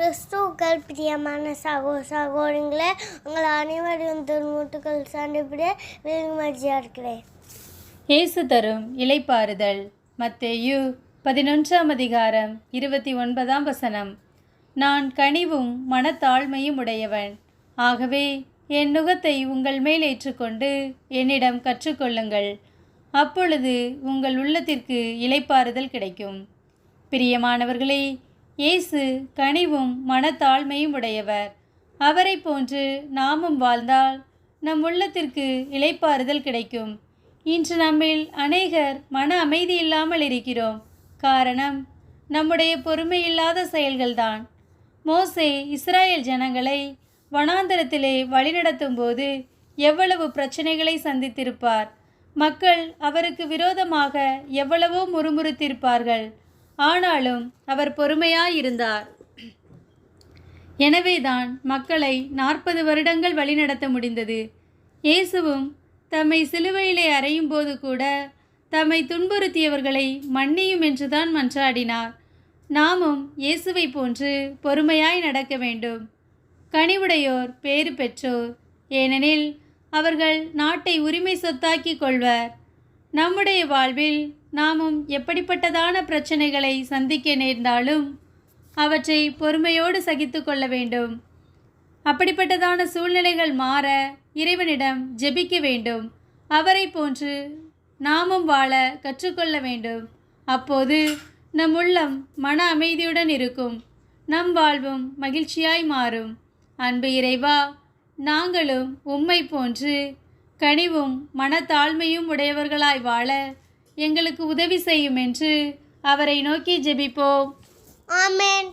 கிறிஸ்துக்கள் பிரியமான சகோ சகோதரங்களே உங்கள் அனைவரையும் திருமுட்டுக்கள் சண்டிப்பிட வெகுமதியாக இருக்கிறேன் இயேசு தரும் இலைப்பாறுதல் மத்தேயு பதினொன்றாம் அதிகாரம் இருபத்தி ஒன்பதாம் வசனம். நான் கனிவும் மனத்தாழ்மையும் உடையவன். ஆகவே என் நுகத்தை உங்கள் மேல் ஏற்றுக்கொண்டு என்னிடம் கற்றுக்கொள்ளுங்கள். அப்பொழுது உங்கள் உள்ளத்திற்கு இலைப்பாறுதல் கிடைக்கும். பிரியமானவர்களே இயேசு கனிவும் மனத்தாழ்மையும் உடையவர். அவரை போன்று நாமும் வாழ்ந்தால் நம் உள்ளத்திற்கு இலைப்பாறுதல் கிடைக்கும். இன்று நம்மில் அநேகர் மன அமைதி இல்லாமல் இருக்கிறோம். காரணம் நம்முடைய பொறுமையில்லாத செயல்கள்தான். மோசே இஸ்ராயேல் ஜனங்களை வனாந்தரத்திலே வழிநடத்தும் போது எவ்வளவு பிரச்சனைகளை சந்தித்திருப்பார். மக்கள் அவருக்கு விரோதமாக எவ்வளவோ முறுமுறுத்திருப்பார்கள். ஆனாலும் அவர் பொறுமையாயிருந்தார். எனவேதான் மக்களை நாற்பது வருடங்கள் வழிநடத்த முடிந்தது. இயேசுவும் தம்மை சிலுவையிலே அறையும் போது கூட தம்மை துன்புறுத்தியவர்களை மன்னியும் என்றுதான் மன்றாடினார். நாமும் இயேசுவை போன்று பொறுமையாய் நடக்க வேண்டும். கனிவுடையோர் பேறு பெற்றோர். ஏனெனில் அவர்கள் நாட்டை உரிமை சொத்தாக்கிக் கொள்வர். நம்முடைய வாழ்வில் நாமும் எப்படிப்பட்டதான பிரச்சனைகளை சந்திக்க நேர்ந்தாலும் அவற்றை பொறுமையோடு சகித்து கொள்ள வேண்டும். அப்படிப்பட்டதான சூழ்நிலைகள் மாற இறைவனிடம் ஜெபிக்க வேண்டும். அவரை போன்று நாமும் வாழ கற்றுக்கொள்ள வேண்டும். அப்போது நம் உள்ளம் மன அமைதியுடன் இருக்கும். நம் வாழ்வும் மகிழ்ச்சியாய் மாறும். அன்பு இறைவா நாங்களும் உம்மை போன்று கனிவும் மனத்தாழ்மையும் உடையவர்களாய் வாழ எங்களுக்கு உதவி செய்யும் என்று அவரை நோக்கி ஜெபிப்போம். ஆமேன்.